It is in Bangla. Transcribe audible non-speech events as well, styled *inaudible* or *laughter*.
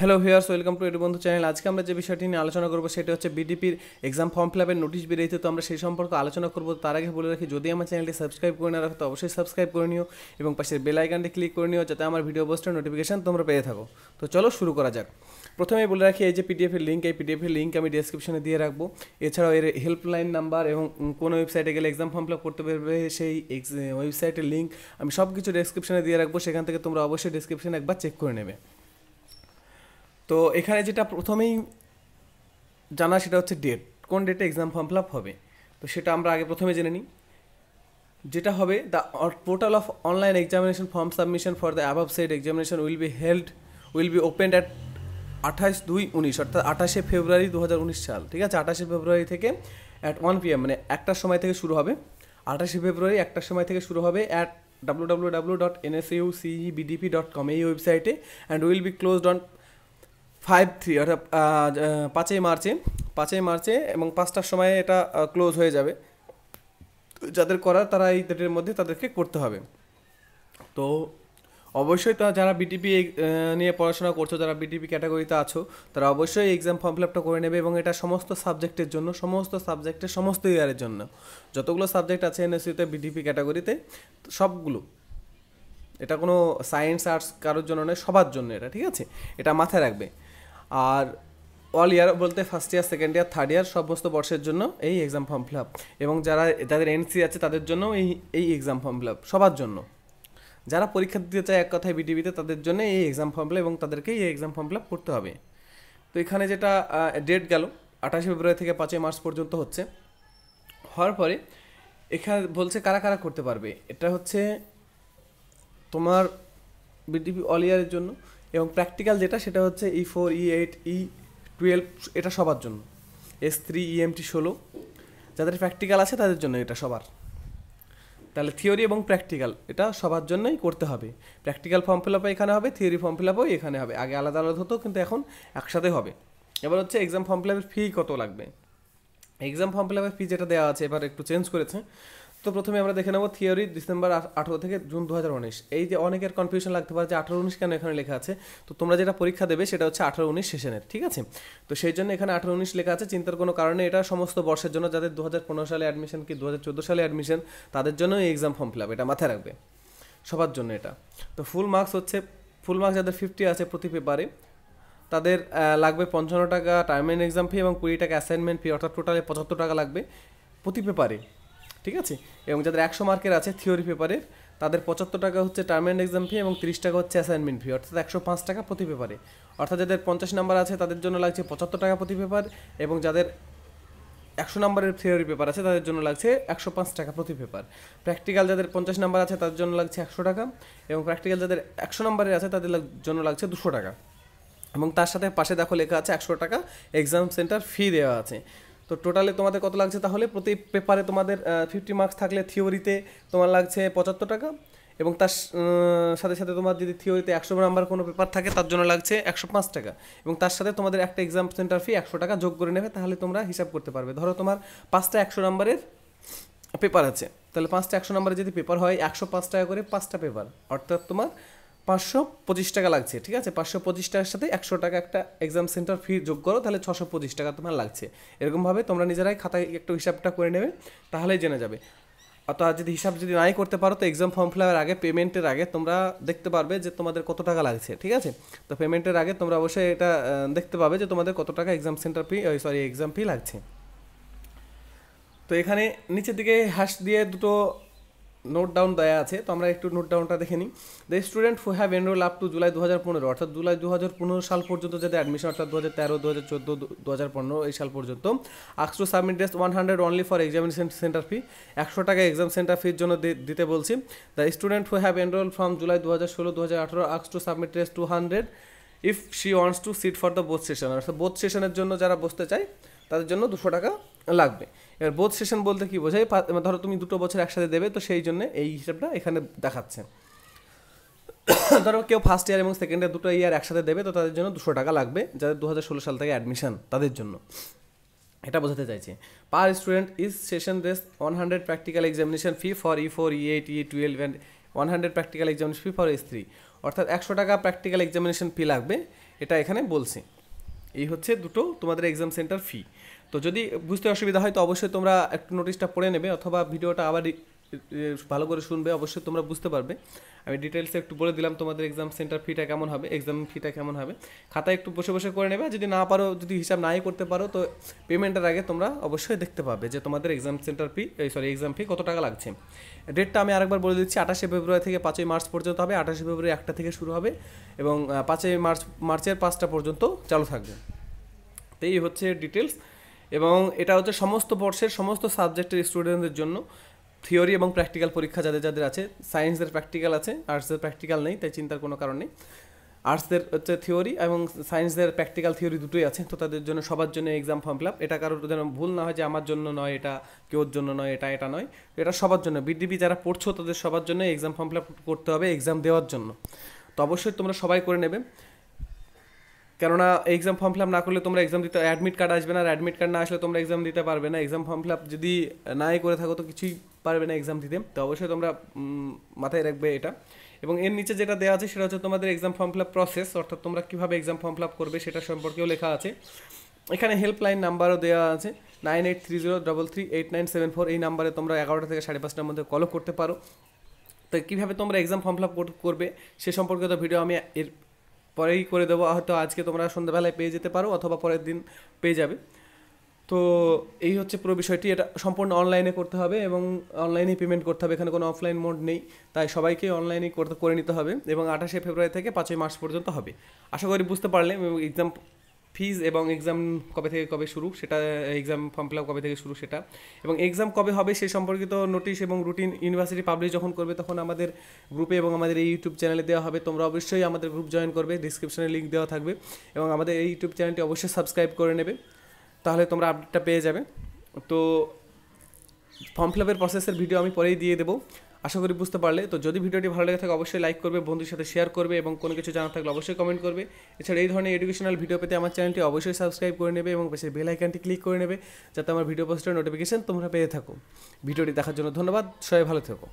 হ্যালো ভিউয়ার্স ওয়েলকাম টু এটু বন্ধু চ্যানেল আজকে আমরা যে বিষয়টি নিয়ে আলোচনা করব সেটা হচ্ছে বিডিপির এক্সাম ফর্ম ফিলাপের নোটিশ বেরিয়েছে তো আমরা সেই সম্পর্কে আলোচনা করব। তার আগে বলে রাখি, যদি আমার চ্যানেলটি সাবস্ক্রাইব করে না রাখো, তো অবশ্যই সাবস্ক্রাইব করে নিও এবং পাশের বেল আইকনটি ক্লিক করে নিও যাতে আমার ভিডিও পোস্টের নোটিফিকেশন তোমরা পেয়ে থাকো। তো চলো শুরু করা যাক। প্রথমে বলে রাখি, এই যে পিডিএফের লিঙ্ক এই পিডিএফের লিঙ্ক আমি ডিসক্রিপশনে দিয়ে রাখব। এছাড়াও এর হেল্পলাইন নাম্বার এবং কোন ওয়েবসাইটে গেলে এক্সাম ফর্ম ফিল আপ করতে পারবে, সেই ওয়েবসাইটের লিঙ্ক আমি সব কিছু ডিসক্রিপশনে দিয়ে রাখব। সেখান থেকে তোমরা অবশ্যই ডিসক্রিপশনে একবার চেক করে নেবে। তো এখানে যেটা প্রথমেই জানা সেটা হচ্ছে ডেট কোন ডেটে এক্সাম ফর্ম ফিল হবে? তো সেটা আমরা আগে প্রথমে জেনে নিই। যেটা হবে the portal of online examination form submission for the above said examination will be held will be opened at আঠাশ দুই উনিশ, অর্থাৎ আঠাশে ফেব্রুয়ারি দু হাজার উনিশ সাল, ঠিক আছে? আঠাশে ফেব্রুয়ারি থেকে অ্যাট ওয়ান পি মানে একটার সময় থেকে শুরু হবে। আঠাশে ফেব্রুয়ারি একটার সময় থেকে শুরু হবে at W W W dot N S U C E BDP dot com এই ওয়েবসাইটে and will be closed on five three অর্থাৎ পাঁচই মার্চে পাঁচই মার্চে এবং পাঁচটার সময় এটা ক্লোজ হয়ে যাবে। যাদের করার, তারা এই ডেটের মধ্যে তাদেরকে করতে হবে। তো অবশ্যই তারা যারা বিটিপি নিয়ে পড়াশোনা করছ, যারা বিটিপি ক্যাটাগরিতে আছো, তারা অবশ্যই এক্সাম ফর্ম ফিল আপটা করে নেবে এবং এটা সমস্ত সাবজেক্টের জন্য, সমস্ত সাবজেক্টের সমস্ত ইয়ারের জন্য। যতগুলো সাবজেক্ট আছে এনএসইউতে বিটিপি ক্যাটাগরিতে সবগুলো। এটা কোনো সায়েন্স আর্টস কারোর জন্য নয়, সবার জন্য এটা, ঠিক আছে? এটা মাথায় রাখবে। আর অল ইয়ার বলতে first year second year third year সমস্ত বর্ষের জন্য এই এক্সাম ফর্ম ফিল আপ এবং যারা, যাদের এনসি আছে তাদের জন্য এই এই এক্সাম ফর্ম ফিল আপ সবার জন্য। যারা পরীক্ষা দিতে চায় এক কথায় বিটিভিতে তাদের জন্য এই এক্সাম ফর্ম ফিল এবং তাদেরকে এই এক্সাম ফর্ম ফিল আপ করতে হবে। তো এখানে যেটা ডেট গেল, আঠাশে ফেব্রুয়ারি থেকে পাঁচই মার্চ পর্যন্ত হচ্ছে। হওয়ার পরে এখানে বলছে কারা কারা করতে পারবে? এটা হচ্ছে তোমার বিটিপি অল ইয়ারের জন্য এবং প্র্যাকটিক্যাল যেটা, সেটা হচ্ছে E four E eight E twelve এটা সবার জন্য। এস থ্রি ইএমটি ষোলো, যাদের প্র্যাকটিক্যাল আছে তাদের জন্য এটা সবার। তাহলে থিওরি এবং প্র্যাকটিক্যাল এটা সবার জন্যই করতে হবে। প্র্যাকটিক্যাল ফর্ম ফিল আপও এখানে হবে থিওরি ফর্ম ফিল আপও এখানে হবে। আগে আলাদা আলাদা হতো, কিন্তু এখন একসাথে হবে। এবার হচ্ছে এক্সাম ফর্ম ফিল আপের ফি কত লাগবে? এক্সাম ফর্ম ফিল আপের ফি যেটা দেওয়া আছে, এবার একটু চেঞ্জ করেছে। তো প্রথমে আমরা দেখে নেব থিওরি ডিসেম্বর আঠেরো থেকে জুন দু হাজার উনিশ। এই যে অনেকের কনফিউশন লাগতে পারে যে আঠারো উনিশ কেন এখানে লেখা আছে? তো তোমরা যেটা পরীক্ষা দেবে সেটা হচ্ছে আঠারো উনিশ সেশনের ঠিক আছে? তো সেই জন্য এখানে আঠারো উনিশ লেখা আছে। চিন্তার কোনো কারণে এটা সমস্ত বর্ষের জন্য যাদের দু হাজার পনেরো সালে অ্যাডমিশন কি দু হাজার চোদ্দ সালে অ্যাডমিশন তাদের জন্য এই এক্সাম ফর্ম ফিল আপ এটা মাথায় রাখবে। সবার জন্য এটা। তো ফুল মার্কস হচ্ছে ফুল মার্কস যাদের ফিফটি আছে প্রতি পেপারে তাদের লাগবে পঞ্চান্ন টাকা টার্ম এক্সাম ফি এবং কুড়ি টাকা অ্যাসাইনমেন্ট ফি অর্থাৎ টোটালে পঁচাত্তর টাকা লাগবে প্রতি পেপারে ঠিক আছে? এবং যাদের একশো মার্কের আছে থিওরি পেপারের তাদের পঁচাত্তর টাকা হচ্ছে টার্ম অ্যান্ড এক্সাম ফি এবং তিরিশ টাকা হচ্ছে অ্যাসাইনমেন্ট ফি অর্থাৎ একশো পাঁচ টাকা প্রতি পেপারে অর্থাৎ যাদের পঞ্চাশ নাম্বার আছে, তাদের জন্য লাগছে পঁচাত্তর টাকা প্রতি পেপার এবং যাদের একশো নাম্বারের থিওরি পেপার আছে, তাদের জন্য লাগছে একশো পাঁচ টাকা প্রতি পেপার প্র্যাকটিক্যাল যাদের পঞ্চাশ নাম্বার আছে, তাদের জন্য লাগছে একশো টাকা, এবং প্র্যাকটিক্যাল যাদের একশো নাম্বারের আছে, তাদের জন্য লাগছে দুশো টাকা। এবং তার সাথে পাশে দেখো লেখা আছে একশো টাকা এক্সাম সেন্টার ফি দেওয়া আছে। তো টোটালে তোমাদের কত লাগছে তাহলে? প্রতি পেপারে তোমাদের ফিফটি মার্কস থাকলে থিওরিতে তোমার লাগছে পঁচাত্তর টাকা এবং তার সাথে সাথে তোমার যদি থিওরিতে একশো নাম্বার কোনো পেপার থাকে, তার জন্য লাগছে একশো পাঁচ টাকা এবং তার সাথে তোমাদের একটা এক্সাম সেন্টার ফি একশো টাকা যোগ করে নেবে, তাহলে তোমরা হিসাব করতে পারবে। ধরো তোমার পাঁচটা একশো নাম্বারের পেপার আছে, তাহলে পাঁচটা একশো নাম্বারের যদি পেপার হয়, একশো পাঁচ টাকা করে পাঁচটা পেপার অর্থাৎ তোমার পাঁচশো পঁচিশ টাকা লাগছে, ঠিক আছে? পাঁচশো পঁচিশ টাকার সাথে একশো টাকা একটা এক্সাম সেন্টার ফি যোগ করো, তাহলে ছশো পঁচিশ টাকা তোমার লাগছে। এরকমভাবে তোমরা নিজেরাই খাতায় একটু হিসাবটা করে নেবে, তাহলেই জেনে যাবে। অর্থাৎ যদি হিসাব যদি নাই করতে পারো, তো এক্সাম ফর্ম ফিল আগে পেমেন্টের আগে তোমরা দেখতে পারবে যে তোমাদের কত টাকা লাগছে, ঠিক আছে? তো পেমেন্টের আগে তোমরা অবশ্যই এটা দেখতে পাবে যে তোমাদের কত টাকা exam centre fee sorry exam fee লাগছে। তো এখানে নিচের দিকে হ্যাশ দিয়ে দুটো নোট ডাউন দেওয়া আছে, তো আমরা একটু নোট ডাউনটা দেখে নিই। The student who have enrol up to July দু হাজার পনেরো, অর্থাৎ জুলাই দু হাজার পনেরো সাল পর্যন্ত যাদের অ্যাডমিশন অর্থাৎ দু হাজার তেরো দু হাজার চোদ্দ দু হাজার পনেরো এই সাল পর্যন্ত asks to submit test one hundred only for examination centre fee একশো টাকা এক্সাম সেন্টার ফির জন্য দিতে বলছি। The student who have enrol from July দু হাজার ষোলো দু হাজার আঠারো asks to submit test two hundred if she wants to sit for the both session অর্থাৎ বোথ সেশনের জন্য যারা বসতে চায়, তাদের জন্য দুশো টাকা লাগবে। এবার বোধ সেশন বলতে কি বোঝায়? ধরো তুমি দুটো বছর একসাথে দেবে, তো সেই জন্য এই হিসাবটা এখানে দেখাচ্ছে। *coughs* ধরো কেউ ফার্স্ট ইয়ার এবং সেকেন্ড ইয়ার দুটো ইয়ার একসাথে দেবে, তো তাদের জন্য দুশো টাকা লাগবে, যাদের দু হাজার ষোলো সাল থেকে অ্যাডমিশন তাদের জন্য। এটা বোঝাতে চাইছে। Per student is session dress one hundred practical examination fee for E four E eight E twelve and one hundred practical examination fee for S three অর্থাৎ একশো টাকা প্র্যাকটিক্যাল এক্সামিনেশন ফি লাগবে, এটা এখানে বলছে। এই হচ্ছে দুটো তোমাদের এক্সাম সেন্টার ফি তো যদি বুঝতে অসুবিধা হয়, তো অবশ্যই তোমরা একটু নোটিশটা পড়ে নেবে অথবা ভিডিওটা আবার ভালো করে শুনবে, অবশ্যই তোমরা বুঝতে পারবে। আমি ডিটেলসে একটু বলে দিলাম তোমাদের এক্সাম সেন্টার ফিটা কেমন হবে এক্সাম ফিটা কেমন হবে। খাতায় একটু বসে বসে করে নেবে, যদি না পারো, যদি হিসাব নাই করতে পারো, তো পেমেন্টের আগে তোমরা অবশ্যই দেখতে পাবে যে তোমাদের exam centre fee sorry exam fee কত টাকা লাগছে। ডেটটা আমি আরেকবার বলে দিচ্ছি, আঠাশে ফেব্রুয়ারি থেকে পাঁচই মার্চ পর্যন্ত হবে, আঠাশে ফেব্রুয়ারি একটা থেকে শুরু হবে এবং পাঁচই মার্চ, মার্চের পাঁচটা পর্যন্ত চালু থাকবে। তো এই হচ্ছে ডিটেলস এবং এটা হচ্ছে সমস্ত বর্ষের সমস্ত সাবজেক্টের স্টুডেন্টদের জন্য থিওরি এবং প্র্যাকটিক্যাল পরীক্ষা যাদের যাদের আছে। সায়েন্সদের প্র্যাকটিক্যাল আছে আর্টসের প্র্যাকটিক্যাল নেই, তাই চিন্তার কোনো কারণ নেই। আর্টসদের হচ্ছে থিওরি এবং সায়েন্সদের প্র্যাকটিক্যাল থিওরি দুটোই আছে, তো তাদের জন্য সবার জন্য এক্সাম ফর্ম ফিল আপ এটা কারোর যেন ভুল না হয় যে আমার জন্য নয়, এটা কেউর জন্য নয়, এটা এটা নয়। এটা সবার জন্য। বিডিপি যারা পড়ছো তাদের সবার জন্য এক্সাম ফর্ম ফিল আপ করতে হবে এক্সাম দেওয়ার জন্য। তো অবশ্যই তোমরা সবাই করে নেবে। কেননা এক্সাম ফর্ম ফিল আপ না করলে তোমরা এক্সাম দিতে অ্যাডমিট কার্ড আসবে না আর অ্যাডমিট কার্ড না আসলে তোমরা এক্সাম দিতে পারবে না। এক্সাম ফর্ম ফিল আপ যদি নাই করে থাকো তো কিছুই পারবে না এক্সাম দিতে। তো অবশ্যই তোমরা মাথায় রাখবে এটা। এবং এর নিচে যেটা দেওয়া আছে সেটা হচ্ছে তোমাদের exam form fill up process অর্থাৎ তোমরা কীভাবে এক্সাম ফর্ম ফিল আপ করবে সেটা সম্পর্কেও লেখা আছে। এখানে হেল্পলাইন নাম্বারও দেওয়া আছে nine eight three zero double three eight nine seven four এই নাম্বারে তোমরা এগারোটা থেকে সাড়ে পাঁচটার মধ্যে কলও করতে পারো। তো কীভাবে তোমরা এক্সাম ফর্ম ফিল আপ করবে সে সম্পর্কিত ভিডিও আমি এর পরেই করে দেবো হয়তো আজকে তোমরা সন্ধ্যাবেলায় পেয়ে যেতে পারো অথবা পরের দিন পেয়ে যাবে। তো এই হচ্ছে পুরো বিষয়টি, এটা সম্পূর্ণ অনলাইনে করতে হবে এবং অনলাইনেই পেমেন্ট করতে হবে, এখানে কোনো অফলাইন মোড নেই। তাই সবাইকে অনলাইনেই করতে, করে নিতে হবে এবং আঠাশে ফেব্রুয়ারি থেকে পাঁচই মার্চ পর্যন্ত হবে। আশা করি বুঝতে পারলে এক্সাম ফিজ এবং এক্সাম কবে থেকে কবে শুরু, সেটা, এক্সাম ফর্ম ফিল কবে থেকে শুরু সেটা। এবং এক্সাম কবে হবে সে সম্পর্কিত নোটিশ এবং রুটিন ইউনিভার্সিটি পাবলিশ যখন করবে তখন আমাদের গ্রুপে এবং আমাদের এই ইউটিউব চ্যানেলে দেওয়া হবে। তোমরা অবশ্যই আমাদের গ্রুপ জয়েন করবে, ডিসক্রিপশনে লিঙ্ক দেওয়া থাকবে এবং আমাদের এই ইউটিউব চ্যানেলটি অবশ্যই সাবস্ক্রাইব করে নেবে। তাহলে তোমরা আপডেটটা পেয়ে যাবে। তো ফর্ম ফিল আপের প্রসেসের ভিডিও আমি পরেই দিয়ে দেবো। আশা করি বুঝতে পারলে। তো যদি ভিডিওটি ভালো লেগে থাকে, অবশ্যই লাইক করবে বন্ধুর সাথে শেয়ার করবে এবং কোনো কিছু জানা থাকলে অবশ্যই কমেন্ট করবে। এছাড়া এই ধরনের এডুকেশনাল ভিডিও পেতে আমার চ্যানেলটি অবশ্যই সাবস্ক্রাইব করে নেবে এবং পাশে বেল আইকনটি ক্লিক করে নেবে, যাতে আমার ভিডিও পোস্টের নোটিফিকেশন তোমরা পেয়ে থাকো। ভিডিওটি দেখার জন্য ধন্যবাদ, সবাই ভালো থেকো।